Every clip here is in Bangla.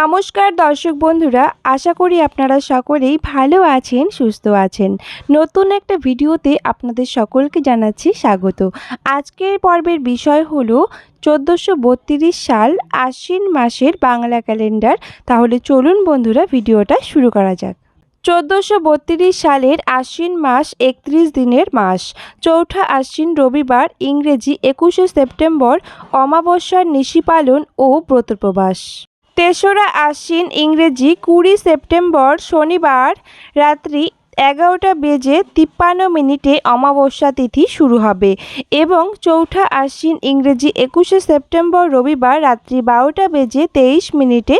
নমস্কার দর্শক বন্ধুরা, আশা করি আপনারা সকলেই ভালো আছেন, সুস্থ আছেন। নতুন একটা ভিডিওতে আপনাদের সকলকে জানাচ্ছি স্বাগত। আজকের পর্বের বিষয় হলো চোদ্দোশো সাল আশ্বিন মাসের বাংলা ক্যালেন্ডার। তাহলে চলুন বন্ধুরা, ভিডিওটা শুরু করা যাক। চোদ্দোশো সালের আশ্বিন মাস একত্রিশ দিনের মাস। চৌঠা আশ্বিন রবিবার, ইংরেজি একুশে সেপ্টেম্বর, অমাবস্যার নিশি পালন ও ব্রতপ্রবাস। তেসরা আশ্বিন ইংরেজি কুড়ি সেপ্টেম্বর শনিবার রাত্রি এগারোটা বেজে তিপ্পান্ন মিনিটে অমাবস্যা তিথি শুরু হবে এবং চৌঠা আশ্বিন ইংরেজি একুশে সেপ্টেম্বর রবিবার রাত্রি বারোটা বেজে তেইশ মিনিটে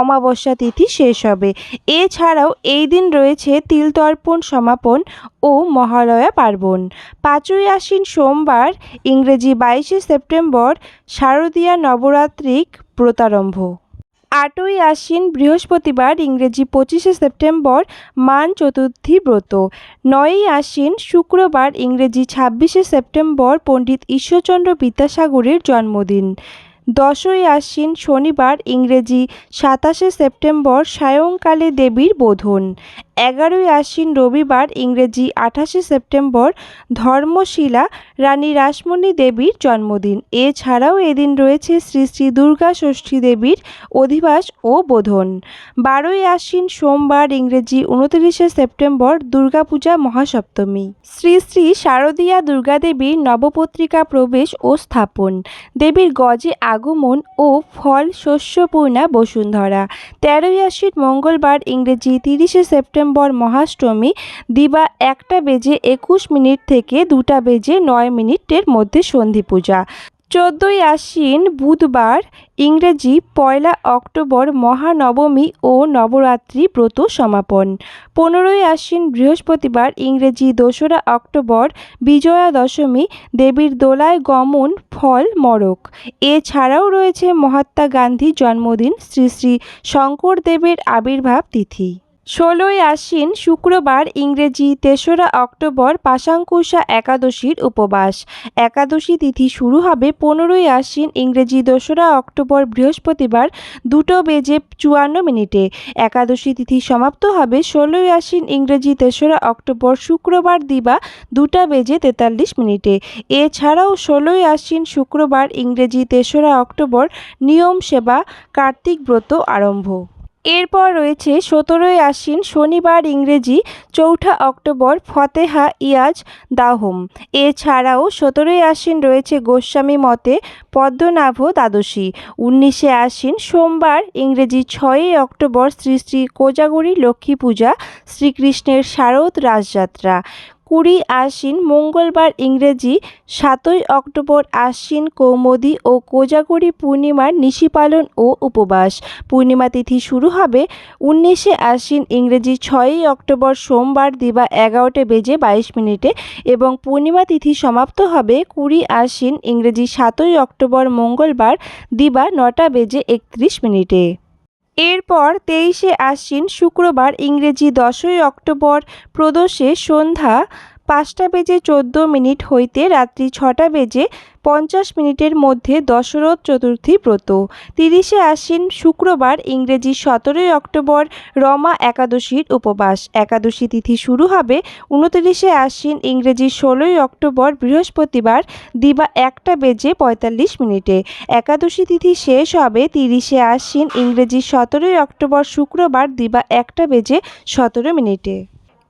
অমাবস্যা তিথি শেষ হবে। এছাড়াও এই দিন রয়েছে তিলতর্পণ সমাপন ও মহালয়া পার্বণ। পাঁচই আশ্বিন সোমবার ইংরেজি বাইশে সেপ্টেম্বর শারদীয়া নবরাত্রিক ব্রতারম্ভ আটই আশ্বিন বৃহস্পতিবার ইংরেজি পঁচিশে সেপ্টেম্বর মান চতুর্থী ব্রত। নয়ই আশ্বিন শুক্রবার ইংরেজি ছাব্বিশে সেপ্টেম্বর পণ্ডিত ঈশ্বরচন্দ্র বিদ্যাসাগরের জন্মদিন। দশই আশ্বিন শনিবার ইংরেজি সাতাশে সেপ্টেম্বর সায়ংকালে দেবীর বোধন। এগারোই আশ্বিন রবিবার ইংরেজি আঠাশে সেপ্টেম্বর ধর্মশিলা রানী রাসমণি দেবীর জন্মদিন। এছাড়াও এদিন রয়েছে শ্রী শ্রী দুর্গা ষষ্ঠী দেবীর অধিবাস ও বোধন। বারোই আশ্বিন সোমবার ইংরেজি উনত্রিশে সেপ্টেম্বর দুর্গাপূজা মহাসপ্তমী। শ্রী শ্রী শারদীয়া দুর্গাদেবীর নবপত্রিকা প্রবেশ ও স্থাপন। দেবীর গজে আগমন ও ফল শস্যপূর্ণা বসুন্ধরা। তেরোই আশ্বিন মঙ্গলবার ইংরেজি তিরিশে সেপ্টেম্বর মহাষ্টমী দিবা একটা বেজে একুশ মিনিট থেকে দুটা বেজে নয় মিনিটের মধ্যে সন্ধি পূজা। চোদ্দোই আশ্বিন বুধবার ইংরেজি পয়লা অক্টোবর মহানবমী ও নবরাত্রি ব্রত সমাপন। পনেরোই আশ্বিন বৃহস্পতিবার ইংরেজি দোসরা অক্টোবর বিজয়া দশমী দেবীর দোলায় গমন ফল মরক। এছাড়াও রয়েছে মহাত্মা গান্ধী জন্মদিন শ্রী শ্রী শঙ্করদেবের আবির্ভাব তিথি। ষোলোই আশ্বিন শুক্রবার ইংরেজি তেসরা অক্টোবর পাশাঙ্কুশা একাদশীর উপবাস। একাদশী তিথি শুরু হবে পনেরোই আশ্বিন ইংরেজি দোসরা অক্টোবর বৃহস্পতিবার দুটো বেজে চুয়ান্ন মিনিটে। একাদশী তিথি সমাপ্ত হবে ষোলোই আশ্বিন ইংরেজি তেসরা অক্টোবর শুক্রবার দিবা দুটা বেজে তেতাল্লিশ মিনিটে। এছাড়াও ষোলোই আশ্বিন শুক্রবার ইংরেজি তেসরা অক্টোবর নিয়ম সেবা কার্তিক ব্রত আরম্ভ। এরপর রয়েছে সতেরোই আশ্বিন শনিবার ইংরেজি, চৌঠা অক্টোবর ফতেহা ইয়াজ দাহম। এছাড়াও সতেরোই আশ্বিন রয়েছে গোস্বামী মতে পদ্মনাভ দ্বাদশী। উনিশে আশ্বিন সোমবার ইংরেজি, ছয়ই অক্টোবর শ্রী শ্রী কোজাগরী লক্ষ্মী পূজা, শ্রীকৃষ্ণের শারদ রাজযাত্রা। কুড়ি আশ্বিন মঙ্গলবার ইংরেজি, সাতই অক্টোবর আশ্বিন কৌমদী ও কোজাগরী পূর্ণিমার নিশিপালন ও উপবাস। পূর্ণিমা তিথি শুরু হবে উনিশে আশ্বিন ইংরেজি, ছয়ই অক্টোবর সোমবার দিবা এগারোটে বেজে বাইশ মিনিটে এবং পূর্ণিমা তিথি সমাপ্ত হবে কুড়ি আশ্বিন ইংরেজি, সাতই অক্টোবর মঙ্গলবার দিবা নটা বেজে একত্রিশ মিনিটে। এরপর তেইশে আশ্বিন শুক্রবার ইংরেজি দশই অক্টোবর প্রদোষে সন্ধ্যা পাঁচটা বেজে চোদ্দ মিনিট হইতে রাত্রি ছটা বেজে পঞ্চাশ মিনিটের মধ্যে দশরথ চতুর্থী ব্রত। তিরিশে আশ্বিন শুক্রবার ইংরেজি সতেরোই অক্টোবর রমা একাদশীর উপবাস। একাদশী তিথি শুরু হবে উনতিরিশে আশ্বিন ইংরেজি ষোলোই অক্টোবর বৃহস্পতিবার দিবা একটা বেজে পঁয়তাল্লিশ মিনিটে। একাদশী তিথি শেষ হবে তিরিশে আশ্বিন ইংরেজি সতেরোই অক্টোবর শুক্রবার দিবা একটা বেজে সতেরো মিনিটে।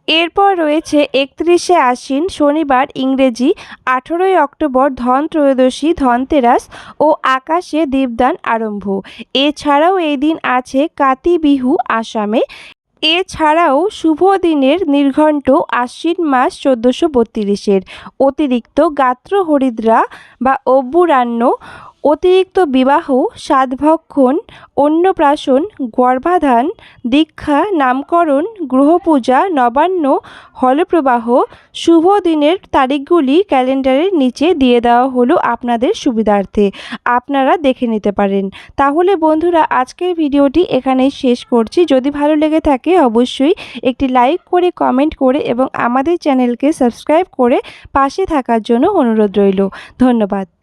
এরপর রয়েছে একত্রিশে আশ্বিন শনিবার ইংরেজি, আঠেরোই অক্টোবর ধন ত্রয়োদশী ধনতেরাস ও আকাশে দীপদান আরম্ভ। এছাড়াও এই দিন আছে কাতি বিহু আসামে। এছাড়াও শুভ দিনের নির্ঘণ্ট আশ্বিন মাস চোদ্দোশো বত্রিশের। অতিরিক্ত গাত্র হরিদ্রা বা অব্বুরান্ন অতিরিক্ত বিবাহ, সাধভক্ষণ, অন্নপ্রাশন, গর্ভাধান, দীক্ষা, নামকরণ গ্রহপূজা নবান্ন, হলপ্রবাহ, শুভ দিনের তারিখগুলি ক্যালেন্ডারের নিচে দিয়ে দেওয়া হলো আপনাদের সুবিধার্থে। আপনারা দেখে নিতে পারেন। তাহলে বন্ধুরা, আজকের ভিডিওটি এখানেই শেষ করছি। যদি ভালো লেগে থাকে, অবশ্যই একটি লাইক করে, কমেন্ট করে এবং আমাদের চ্যানেলকে সাবস্ক্রাইব করে পাশে থাকার জন্য অনুরোধ রইল। ধন্যবাদ।